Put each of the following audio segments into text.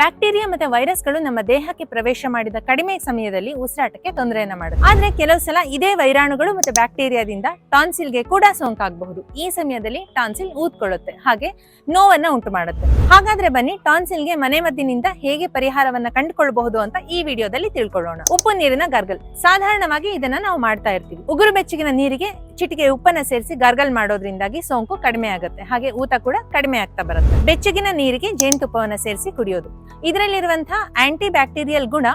Bacteria ಮತ್ತೆ ವೈರಸ್ಗಳು ನಮ್ಮ ದೇಹಕ್ಕೆ ಪ್ರವೇಶ ಮಾಡಿದ ಕಡಿಮೆ ಸಮಯದಲ್ಲಿ ಉಸಿರಾಟಕ್ಕೆ ತೊಂದರೆಯನ್ನ ಮಾಡುತ್ತೆ. ಆದ್ರೆ ಕೆಲವು ಸಲ ಇದೇ ವೈರಾಣುಗಳು ಮತ್ತೆ ಬ್ಯಾಕ್ಟೀರಿಯಾದಿಂದ ಟಾನ್ಸಿಲ್ಗೆ ಕೂಡ ಸೋಂಕಾಗಬಹುದು. ಈ ಸಮಯದಲ್ಲಿ ಟಾನ್ಸಿಲ್ ಊದ್ಕೊಳ್ಳುತ್ತೆ, ಹಾಗೆ ನೋವನ್ನ ಉಂಟು ಮಾಡುತ್ತೆ. ಹಾಗಾದ್ರೆ ಬನ್ನಿ, ಟಾನ್ಸಿಲ್ಗೆ ಮನೆಮದ್ದಿನಿಂದ ಹೇಗೆ ಪರಿಹಾರವನ್ನ ಕಂಡುಕೊಳ್ಳಬಹುದು ಅಂತ ಈ ವಿಡಿಯೋದಲ್ಲಿ ತಿಳ್ಕೊಳ್ಳೋಣ. ಉಪ್ಪು ನೀರಿನ ಗರ್ಗಲ್. ಸಾಧಾರಣವಾಗಿ ಇದನ್ನ ನಾವು ಮಾಡ್ತಾ ಇರ್ತೀವಿ. ಉಗುರು ಬೆಚ್ಚಗಿನ ನೀರಿಗೆ ಚಿಟಿಕೆ ಉಪ್ಪನ್ನ ಸೇರಿಸಿ ಗರ್ಗಲ್ ಮಾಡೋದ್ರಿಂದಾಗಿ ಸೋಂಕು ಕಡಿಮೆ ಆಗುತ್ತೆ. ಹಾಗೆ ಊತ ಕೂಡ ಕಡಿಮೆ ಆಗ್ತಾ ಬರುತ್ತೆ. ಬೆಚ್ಚಗಿನ ನೀರಿಗೆ ಜೇನುತುಪ್ಪವನ್ನ ಸೇರಿಸಿ ಕುಡಿಯೋದು. ಇದರಲ್ಲಿರುವಂತಹ ಆಂಟಿ ಬ್ಯಾಕ್ಟೀರಿಯಲ್ ಗುಣ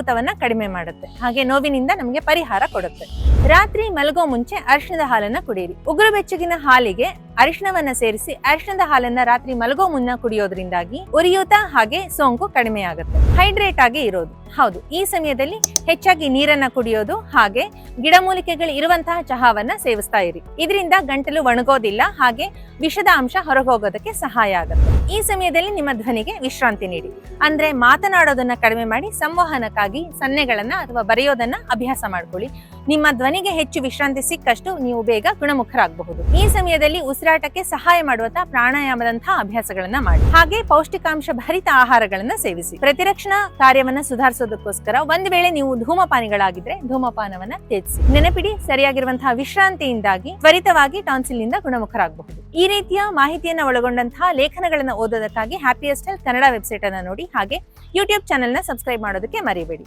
ಊತವನ್ನ ಕಡಿಮೆ ಮಾಡುತ್ತೆ. ಹಾಗೆ ನೋವಿನಿಂದ ನಮಗೆ ಪರಿಹಾರ ಕೊಡುತ್ತೆ. ರಾತ್ರಿ ಮಲಗೋ ಮುಂಚೆ ಅರಿಶಿಣದ ಹಾಲನ್ನ ಕುಡಿಯಿರಿ ಉಗುರು ಬೆಚ್ಚಗಿನ ಹಾಲಿಗೆ ಅರಿಶಿಣವನ್ನ ಸೇರಿಸಿ ಅರಿಶಿಣದ ಹಾಲನ್ನ ರಾತ್ರಿ ಮಲಗೋ ಮುನ್ನ ಕುಡಿಯೋದ್ರಿಂದಾಗಿ ಉರಿಯೂತ ಹಾಗೆ ಸೋಂಕು ಕಡಿಮೆ ಆಗುತ್ತೆ ಹೈಡ್ರೇಟ್ ಆಗಿ ಇರೋದು. ಹೌದು, ಈ ಸಮಯದಲ್ಲಿ ಹೆಚ್ಚಾಗಿ ನೀರನ್ನ ಕುಡಿಯೋದು ಹಾಗೆ ಗಿಡಮೂಲಿಕೆಗಳು ಇರುವಂತಹ ಚಹಾವನ್ನ ಸೇವಿಸ್ತಾ ಇರಿ. ಇದರಿಂದ ಗಂಟಲು ಒಣಗೋದಿಲ್ಲ, ಹಾಗೆ ವಿಷದ ಅಂಶ ಹೊರಗೋಗೋದಕ್ಕೆ ಸಹಾಯ ಆಗುತ್ತೆ. ಈ ಸಮಯದಲ್ಲಿ ನಿಮ್ಮ ಧ್ವನಿಗೆ ವಿಶ್ರಾಂತಿ ನೀಡಿ. ಅಂದ್ರೆ ಮಾತನಾಡೋದನ್ನ ಕಡಿಮೆ ಮಾಡಿ ಸಂವಹನಕ್ಕಾಗಿ ಸನ್ನೆಗಳನ್ನ ಅಥವಾ ಬರೆಯೋದನ್ನ ಅಭ್ಯಾಸ ಮಾಡ್ಕೊಳ್ಳಿ. ನಿಮ್ಮ ಧ್ವನಿಗೆ ಹೆಚ್ಚು ವಿಶ್ರಾಂತಿ ಸಿಕ್ಕಷ್ಟು ನೀವು ಬೇಗ ಗುಣಮುಖರಾಗಬಹುದು. ಈ ಸಮಯದಲ್ಲಿ ಉಸಿರಾಟಕ್ಕೆ ಸಹಾಯ ಮಾಡುವಂತಹ ಪ್ರಾಣಾಯಾಮದಂತಹ ಅಭ್ಯಾಸಗಳನ್ನ ಮಾಡಿ. ಹಾಗೆ ಪೌಷ್ಟಿಕಾಂಶ ಭರಿತ ಆಹಾರಗಳನ್ನ ಸೇವಿಸಿ. ಪ್ರತಿರಕ್ಷಣಾ ಕಾರ್ಯವನ್ನ ಸುಧಾರಿಸೋದಕ್ಕೋಸ್ಕರ ಒಂದು ವೇಳೆ ನೀವು ಧೂಮಪಾನಿಗಳಾಗಿದ್ರೆ ಧೂಮಪಾನವನ್ನ ತ್ಯಜಿಸಿ. ನೆನಪಿಡಿ, ಸರಿಯಾಗಿರುವಂತಹ ವಿಶ್ರಾಂತಿಯಿಂದಾಗಿ ತ್ವರಿತವಾಗಿ ಟಾನ್ಸಿಲ್ನಿಂದ ಗುಣಮುಖರಾಗಬಹುದು. ಈ ರೀತಿಯ ಮಾಹಿತಿಯನ್ನ ಒಳಗೊಂಡಂತಹ ಲೇಖನಗಳನ್ನ ಓದೋದಕ್ಕಾಗಿ ಹ್ಯಾಪಿಯಸ್ಟಲ್ ಕನ್ನಡ ವೆಬ್ಸೈಟ್ ಅನ್ನ ನೋಡಿ, ಹಾಗೆ ಯೂಟ್ಯೂಬ್ ಚಾನೆಲ್ನ ಸಬ್ಸ್ಕ್ರೈಬ್ ಮಾಡೋದಕ್ಕೆ ಮರಿಬೇಡಿ.